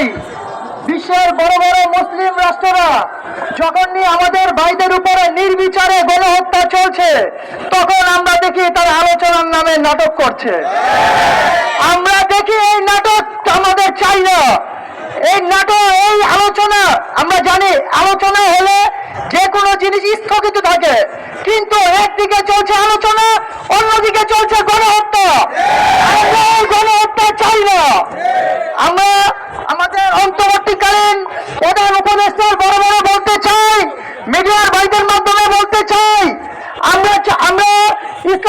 চাই বিশ্বের বড় বড় মুসলিম রাষ্ট্ররা যখনই আমাদের ভাইদের উপরে নির্বিচারে গণহত্যা চলছে, তখন আমরা দেখি তারা আলোচনার নামে নাটক করছে। আমরা দেখি এই নাটক আমাদের চাই না। এই নাটক, এই আলোচনা, আমরা জানি আলোচনা হলে যে কোনো জিনিস স্থগিত থাকে, কিন্তু একদিকে চলছে আলোচনা, অন্যদিকে চলছে গণহত্যা। আমরা চাই না আমরা আমাদের অন্তর্বর্তীকালীন প্রধান উপদেষ্টার বড় বড় বলতে চাই মিডিয়ার ভাইদের মাধ্যমে বলতে চাই আমরা চা- আমরা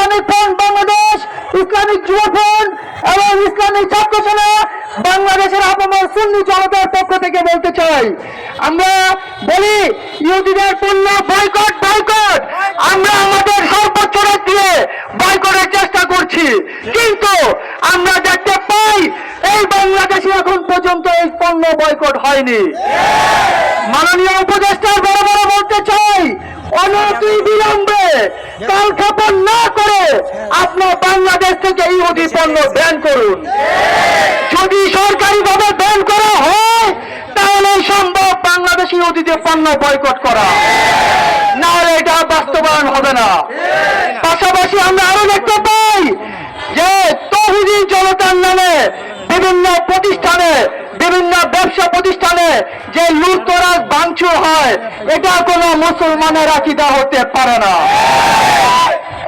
ইসলামিক ফ্রন্ট বাংলাদেশ, ইসলামিক যুব ফ্রন্ট এবং ইসলামিক ছাত্র সেনা বাংলাদেশের আপামর সুন্নি জনতার পক্ষ থেকে বলতে চাই, আমরা বলি, ইহুদিদের পণ্য বয়কট বয়কট আমরা আমাদের সর্বোচ্চ দিয়ে বয়কটের চেষ্টা করছি। কিন্তু আমরা দেখতে পাই, এই বাংলাদেশে এখন পর্যন্ত এই পণ্য বয়কট হয়নি। মাননীয় উপদেষ্টার বড় বড় বলতে চাই, অনতি বিলম্বে কাল ক্ষেপণ না করে আপনার বাংলাদেশ থেকে ইহুদি পণ্য ব্যান করুন। যদি সরকারিভাবে ব্যান করা হয় তাহলে সম্ভব বাংলাদেশ ইহুদিদের পণ্য বয়কট করা। নাহলে এটা বাস্তবায়ন হবে না। পাশাপাশি আমরা আরও দেখতে পাই যে তহিদি জনতার নামে বিভিন্ন প্রতিষ্ঠানে বিভিন্ন ব্যবসা প্রতিষ্ঠানে যে লুটতরাজ ভাঙচুর হয়, এটা কোনো মুসলমানের আকিদা হতে পারে না।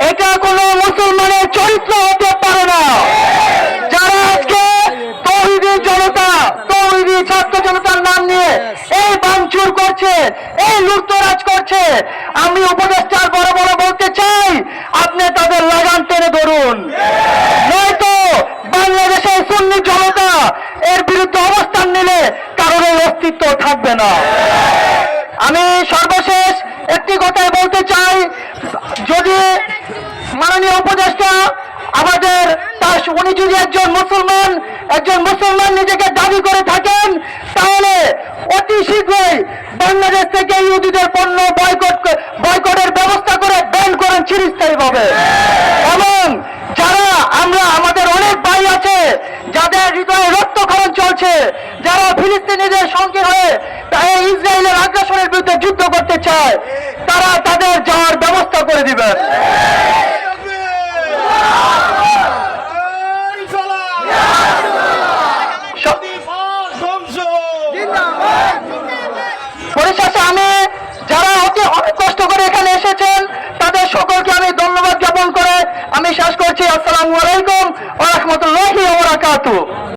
এটা কোনো মুসলমানের চরিত্র হতে পারে না। যারা আজকে তৌহিদি জনতা, তৌহিদি ছাত্র জনতার নাম নিয়ে এই ভাঙচুর করছে, এই লুপ্তরাজ করছে, আমি উপদেষ্টার বড় বড় বলতে চাই আপনি তাদের লাগাম টেনে ধরুন নয়তো বাংলাদেশের সুন্নি জনতা এর বিরুদ্ধে অবস্থান নিলে কারোর এই অস্তিত্ব থাকবে না আমি সর্বশেষ একটি কথাই বলতে চাই। যদি মাননীয় উপদেষ্টা আমাদের উনি যদি একজন মুসলমান একজন মুসলমান নিজেকে দাবি করে থাকেন, তাহলে অতি শীঘ্রই বাংলাদেশ থেকে ইহুদিদের পণ্য বয়কট বয়কটের ব্যবস্থা করে ব্যান করেন চিরস্থায়ীভাবে এবং যারা আমরা, আমাদের অনেক ভাই আছে, যাদের হৃদয়ে রক্তক্ষরণ চলছে, যারা ফিলিস্তিনিদের সঙ্গে হয়ে ইসরায়েলের আগ্রাসনের বিরুদ্ধে যুদ্ধ করতে চায়, তারা তাদের যাওয়ার ব্যবস্থা করে দিবেন পরিশেষে আমি, যারা অতি অনেক কষ্ট করে এখানে এসেছেন, তাদের সকলকে আমি ধন্যবাদ জ্ঞাপন করে আমি শেষ করছি। আসসালামু আলাইকুম ওয়া রাহমাতুল্লাহি